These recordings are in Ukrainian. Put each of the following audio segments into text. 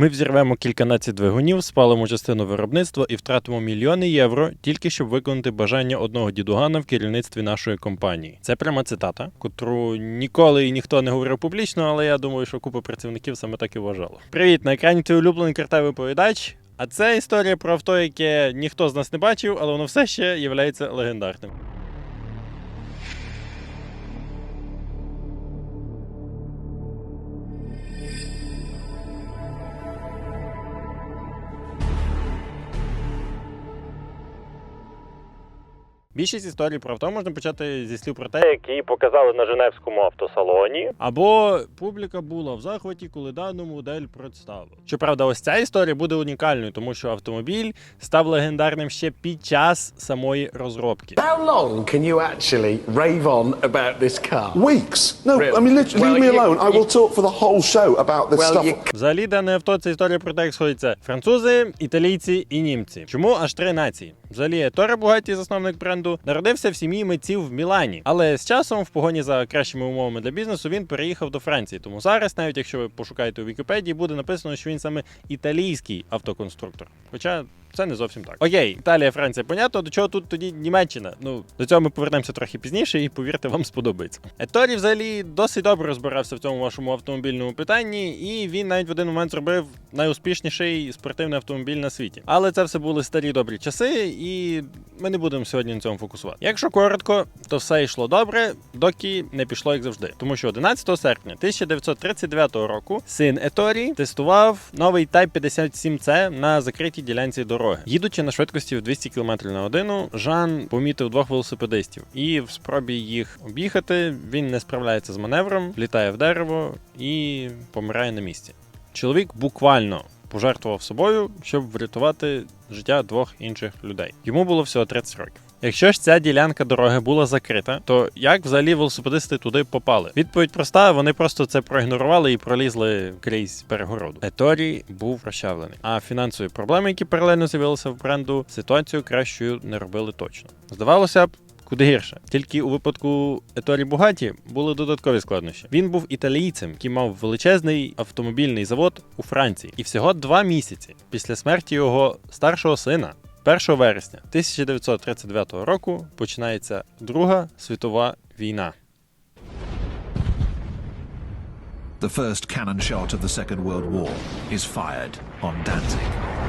Ми взірвемо кільканадцять двигунів, спалимо частину виробництва і втратимо мільйони євро, тільки щоб виконати бажання одного дідугана в керівництві нашої компанії. Це пряма цитата, котру ніколи і ніхто не говорив публічно, але я думаю, що купа працівників саме так і вважало. Привіт, на екрані твій улюблений картавий повідач. А це історія про авто, яке ніхто з нас не бачив, але воно все ще є легендарним. Більшість історій про авто можна почати зі слів про те, які показали на Женевському автосалоні. Або публіка була в захваті, коли дану модель представили. Щоправда, ось ця історія буде унікальною, тому що автомобіль став легендарним ще під час самої розробки. How long can you actually rave on about this car? Weeks. No, Really? I mean, literally, Well, leave me you- alone. I will talk for the whole show about this Well, stuff. you Взагалі, дане авто це історія про те, як сходяться французи, італійці і німці. Чому аж три нації? Взагалі, Торе Бугаті, засновник бренду, народився в сім'ї митців в Мілані, але з часом, в погоні за кращими умовами для бізнесу, він переїхав до Франції. Тому зараз, навіть якщо ви пошукаєте у Вікіпедії, буде написано, що він саме італійський автоконструктор. Хоча це не зовсім так. Окей, Італія, Франція, понятно. До чого тут тоді Німеччина? Ну до цього ми повернемося трохи пізніше, і повірте, вам сподобається. Еторі взагалі досить добре розбирався в цьому вашому автомобільному питанні, і він навіть в один момент зробив найуспішніший спортивний автомобіль на світі. Але це все були старі добрі часи, і ми не будемо сьогодні на цьому фокусувати. Якщо коротко, то все йшло добре, доки не пішло як завжди. Тому що 11 серпня 1939 року син Еторі тестував новий Type 57C на закритій ділянці дороги. Їдучи на швидкості в 200 км на годину, Жан помітив двох велосипедистів, і в спробі їх об'їхати він не справляється з маневром, влітає в дерево і помирає на місці. Чоловік буквально пожертвував собою, щоб врятувати життя двох інших людей. Йому було всього 30 років. Якщо ж ця ділянка дороги була закрита, то як взагалі велосипедисти туди попали? Відповідь проста: вони просто це проігнорували і пролізли крізь перегороду. Еторі був розчавлений. А фінансові проблеми, які паралельно з'явилися в бренду, ситуацію кращою не робили точно. Здавалося б. Куди гірше, тільки у випадку Еторі Бугаті були додаткові складнощі. Він був італійцем, який мав величезний автомобільний завод у Франції, і всього два місяці після смерті його старшого сина. 1 вересня 1939 року починається Друга світова війна. The first cannon shot of the Second World War is fired on Danzig.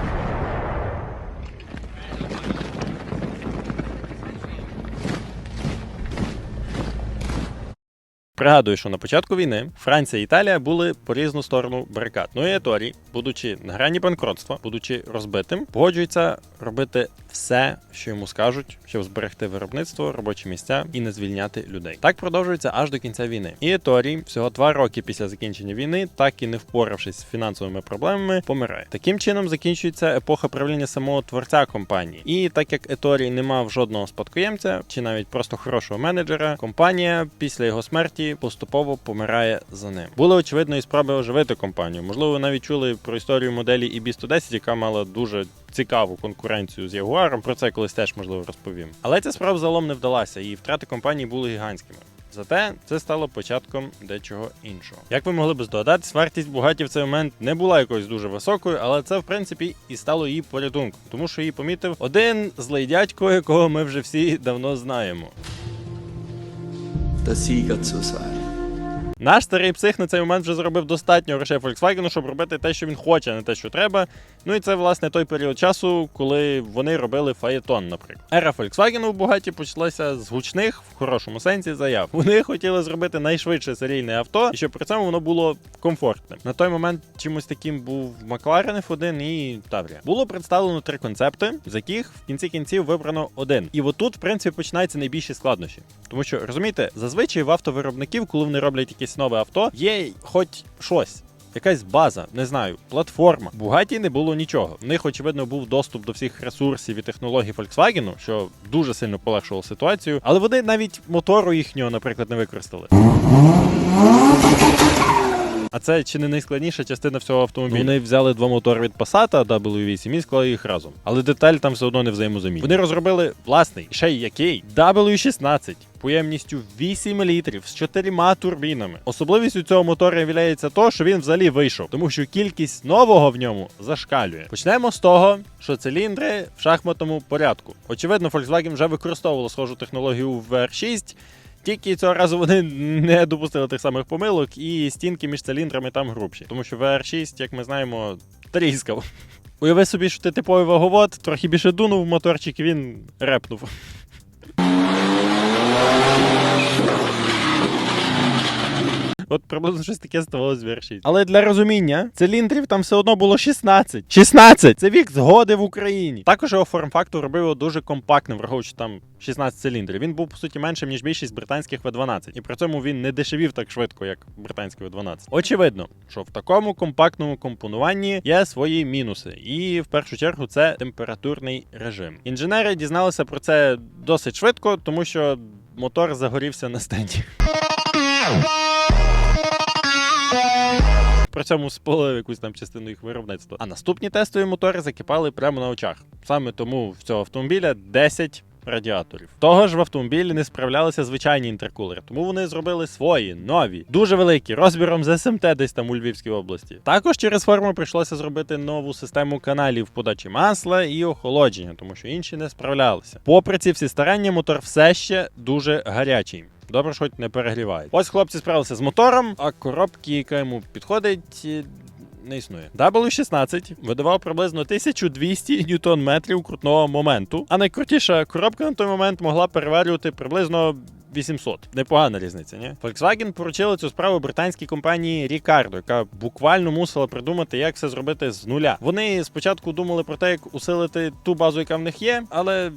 Пригадую, що на початку війни Франція і Італія були по різну сторону барикад. Ну і Еторі, будучи на грані банкротства, будучи розбитим, погоджується робити все, що йому скажуть, щоб зберегти виробництво, робочі місця і не звільняти людей. Так продовжується аж до кінця війни. І Еторі всього два роки після закінчення війни, так і не впоравшись з фінансовими проблемами, помирає. Таким чином закінчується епоха правління самого творця компанії. І так як Еторі не мав жодного спадкоємця чи навіть просто хорошого менеджера, компанія після його смерті поступово помирає за ним. Були очевидно і спроби оживити компанію. Можливо, ви навіть чули про історію моделі EB110, яка мала дуже цікаву конкуренцію з Ягуаром. Про це колись теж можливо розповім. Але ця справа загалом не вдалася, і втрати компанії були гігантськими. Зате це стало початком дечого іншого. Як ви могли б здогадатись, вартість Бугаті в цей момент не була якоюсь дуже високою, але це в принципі і стало її порятунком, тому що її помітив один злий дядько, якого ми вже всі давно знаємо. Der Sieger zu sein. Наш старий псих на цей момент вже зробив достатньо грошей Volkswagen, щоб робити те, що він хоче, а не те, що треба. Ну і це власне той період часу, коли вони робили фаєтон, наприклад. Ера Volkswagen у Бугаті почалася з гучних, в хорошому сенсі, заяв. Вони хотіли зробити найшвидше серійне авто, і щоб при цьому воно було комфортним. На той момент чимось таким був Макларен F1 і Таврія. Було представлено три концепти, з яких в кінці кінців вибрано один. І отут, в принципі, починаються найбільші складнощі. Тому що розумієте, зазвичай в автовиробників, коли вони роблять якесь нове авто, є хоч щось. Якась база, не знаю, платформа. Бугаті не було нічого. В них, очевидно, був доступ до всіх ресурсів і технологій Volkswagen, що дуже сильно полегшувало ситуацію. Але вони навіть мотору їхнього, наприклад, не використали. А це чи не найскладніша частина всього автомобіля. Вони взяли два мотори від Passat W8 і склали їх разом. Але деталь там все одно не взаємозамінні. Вони розробили власний, ще й який W16. Поємністю 8 літрів з чотирма турбінами. Особливістю цього мотора є то, що він взагалі вийшов, тому що кількість нового в ньому зашкалює. Почнемо з того, що циліндри в шахматному порядку. Очевидно, Volkswagen вже використовувала схожу технологію в VR6, тільки цього разу вони не допустили тих самих помилок, і стінки між циліндрами там грубші. Тому що VR6, як ми знаємо, тріскав. Уяви собі, що ти типовий ваговод, трохи більше дунув моторчик, і він репнув. От приблизно щось таке в VR6. Але для розуміння, циліндрів там все одно було 16. 16! Це вік згоди в Україні. Також його форм-фактор робив його дуже компактним, враховуючи там 16 циліндрів. Він був по суті меншим, ніж більшість британських V12. І при цьому він не дешевів так швидко, як британський V12. Очевидно, що в такому компактному компонуванні є свої мінуси. І в першу чергу це температурний режим. Інженери дізналися про це досить швидко, тому що мотор загорівся на стенді. При цьому спалив якусь там частину їх виробництва. А наступні тестові мотори закипали прямо на очах. Саме тому в цього автомобіля 10 радіаторів. Того ж в автомобілі не справлялися звичайні інтеркулери, тому вони зробили свої, нові, дуже великі, розміром з СМТ десь там у Львівській області. Також через форму прийшлося зробити нову систему каналів подачі масла і охолодження, тому що інші не справлялися. Попри ці всі старання, мотор все ще дуже гарячий. Добре, що хоч не перегрівають. Ось хлопці справилися з мотором, а коробки, яка йому підходить. е, Не існує. W16 видавав приблизно 1200 ньютон метрів крутного моменту, а найкрутіша коробка на той момент могла переварювати приблизно 800. Непогана різниця, ні? Volkswagen поручили цю справу британській компанії Ricardo, яка буквально мусила придумати, як все зробити з нуля. Вони спочатку думали про те, як усилити ту базу, яка в них є, але.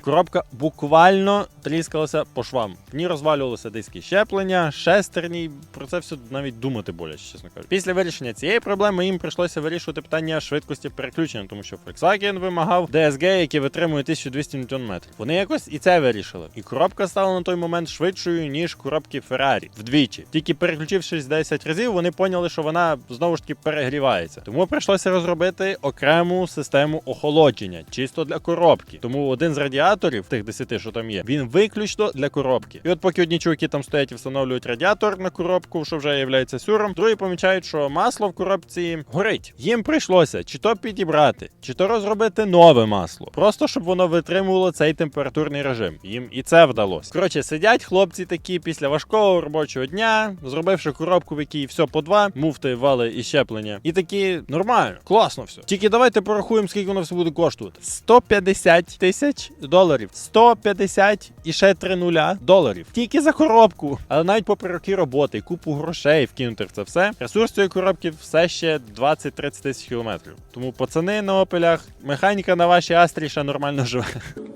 Коробка буквально тріскалася по швам. В ній розвалювалися диски щеплення, шестерні. Про це все навіть думати боляче, чесно кажучи. Після вирішення цієї проблеми їм прийшлося вирішувати питання швидкості переключення, тому що Volkswagen вимагав DSG, який витримує 1200 Нм. Вони якось і це вирішили. І коробка стала на той момент швидшою, ніж коробки Ferrari. Вдвічі. Тільки переключившись 10 разів, вони поняли, що вона знову ж таки перегрівається. Тому прийшлося розробити окрему систему охолодження, чисто для коробки. Тому один з радіаторів, тих 10, що там є, він виключно для коробки. І от поки одні чуваки там стоять і встановлюють радіатор на коробку, що вже є сюром, другі помічають, що масло в коробці горить. Їм прийшлося чи то підібрати, чи то розробити нове масло, просто щоб воно витримувало цей температурний режим. Їм і це вдалося. Коротше, сидять хлопці такі після важкого робочого дня, зробивши коробку, в якій все по два, муфти, вали і щеплення. І такі нормально, класно все. Тільки давайте порахуємо, скільки воно все буде коштувати. 150 тисяч доларів. 150 і ще 3 нуля доларів. Тільки за коробку. Але навіть попри роки роботи, купу грошей вкинути в це все. Ресурс цієї коробки все ще 20-30 тисяч кілометрів. Тому пацани на опелях, механіка на вашій астрі ще нормально живе.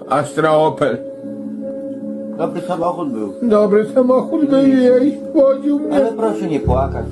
Astra Opel. Dobry samochód był. Dobry samochód był jej, wodził mnie. Ale proszę nie płakać.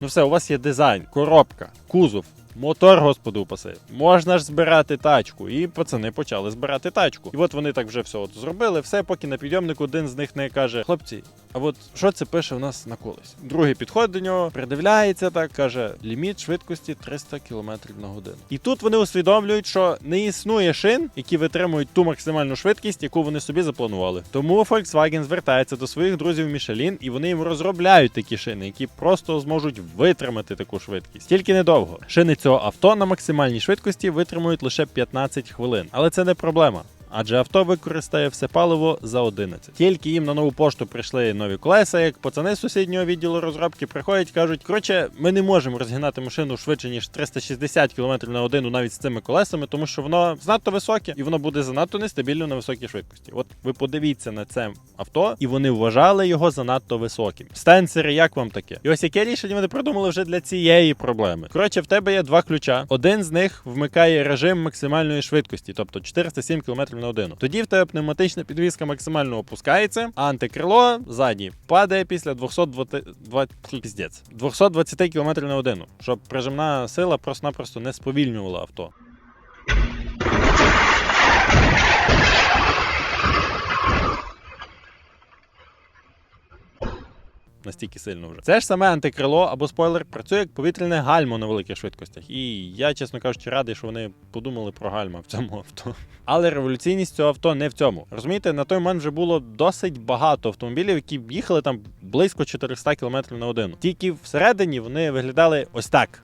Ну все, у вас є дизайн, коробка, кузов, мотор, господи упаси. Можна ж збирати тачку. І пацани почали збирати тачку. І от вони так вже все от зробили. Все, поки на підйомнику один з них не каже: Хлопці, а от що це пише у нас на колесі? Другий підходить до нього, придивляється так, каже: ліміт швидкості 300 км на годину. І тут вони усвідомлюють, що не існує шин, які витримують ту максимальну швидкість, яку вони собі запланували. Тому Volkswagen звертається до своїх друзів Michelin, і вони їм розробляють такі шини, які просто зможуть витримати таку швидкість. Тільки недовго. Шини цього авто на максимальній швидкості витримують лише 15 хвилин, але це не проблема. Адже авто використає все паливо за 11. Тільки їм на нову пошту прийшли нові колеса, як пацани з сусіднього відділу розробки приходять, кажуть, коротше, ми не можемо розгинати машину швидше ніж 360 км на годину навіть з цими колесами, тому що воно занадто високе і воно буде занадто нестабільно на високій швидкості. От ви подивіться на це авто, і вони вважали його занадто високим. Стенсери, як вам таке? І ось яке рішення вони придумали вже для цієї проблеми. Коротше, в тебе є два ключа. Один з них вмикає режим максимальної швидкості, тобто 407 км на одину. Тоді в тебе пневматична підвізка максимально опускається, а антикрило ззаді падає після 220, 220 км на годину, щоб прижимна сила просто-напросто не сповільнювала авто. Настільки сильно вже. Це ж саме антикрило або спойлер працює як повітряне гальмо на великих швидкостях. І я, чесно кажучи, радий, що вони подумали про гальма в цьому авто. Але революційність цього авто не в цьому. Розумієте, на той момент вже було досить багато автомобілів, які їхали там близько 400 км на годину. Тільки всередині вони виглядали ось так.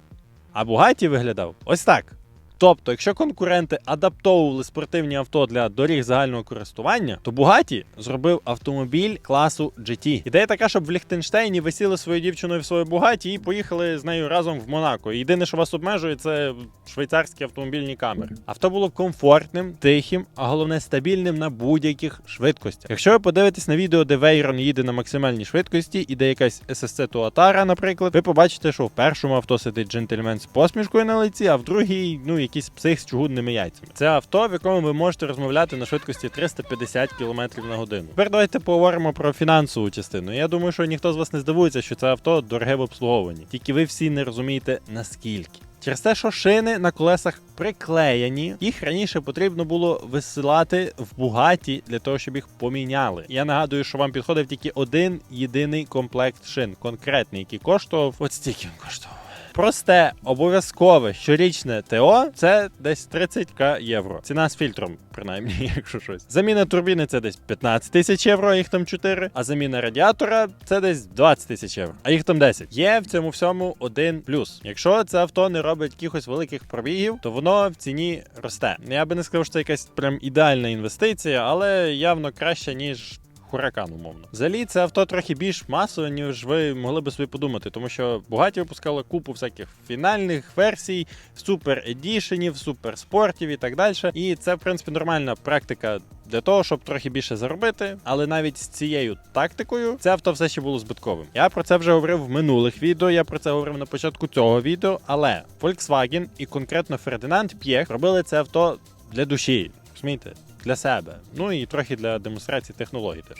А Бугаті виглядав ось так. Тобто, якщо конкуренти адаптовували спортивні авто для доріг загального користування, то Бугаті зробив автомобіль класу GT. Ідея така, щоб в Ліхтенштейні висіли свою дівчиною в своїй Бугаті і поїхали з нею разом в Монако. Єдине, що вас обмежує, це швейцарські автомобільні камери. Авто було комфортним, тихим, а головне стабільним на будь-яких швидкостях. Якщо ви подивитесь на відео, де Вейрон їде на максимальній швидкості, і де якась SSC Туатара, наприклад, ви побачите, що в першому авто сидить джентльмен з посмішкою на лиці, а в другій, ну, якийсь псих з чугунними яйцями. Це авто, в якому ви можете розмовляти на швидкості 350 км на годину. Тепер давайте поговоримо про фінансову частину. Я думаю, що ніхто з вас не здивується, що це авто дороге в обслуговуванні. Тільки ви всі не розумієте наскільки. Через те, що шини на колесах приклеєні, їх раніше потрібно було висилати в Бугаті для того, щоб їх поміняли. Я нагадую, що вам підходив тільки один єдиний комплект шин, конкретний, який коштував от стільки він коштував. Просте, обов'язкове щорічне ТО це десь 30к євро. Ціна з фільтром, принаймні, якщо щось. Заміна турбіни це десь 15 тисяч євро, а їх там 4. А заміна радіатора це десь 20 тисяч євро, а їх там 10. Є в цьому всьому один плюс. Якщо це авто не робить якихось великих пробігів, то воно в ціні росте. Я би не сказав, що це якась прям ідеальна інвестиція, але явно краще, ніж. Хуракан, умовно. Взагалі, це авто трохи більш масове, ніж ви могли би собі подумати, тому що Бугаті випускали купу всяких фінальних версій, супер едішенів, супер спортів і так далі. І це, в принципі, нормальна практика для того, щоб трохи більше заробити. Але навіть з цією тактикою це авто все ще було збитковим. Я про це вже говорив в минулих відео. Я про це говорив на початку цього відео. Але Volkswagen і конкретно Фердинанд П'єх робили це авто для душі. Розумієте? Для себе. Ну і трохи для демонстрації технологій теж.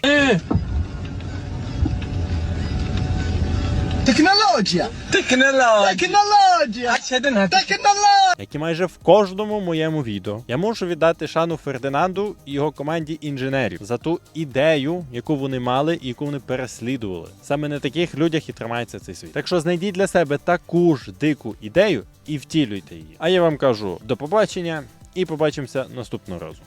Технологія! Технологія! Технологія! Технологія! Як і майже в кожному моєму відео, я можу віддати шану Фердинанду і його команді інженерів за ту ідею, яку вони мали і яку вони переслідували. Саме на таких людях і тримається цей світ. Так що знайдіть для себе таку ж дику ідею і втілюйте її. А я вам кажу до побачення і побачимося наступного разу.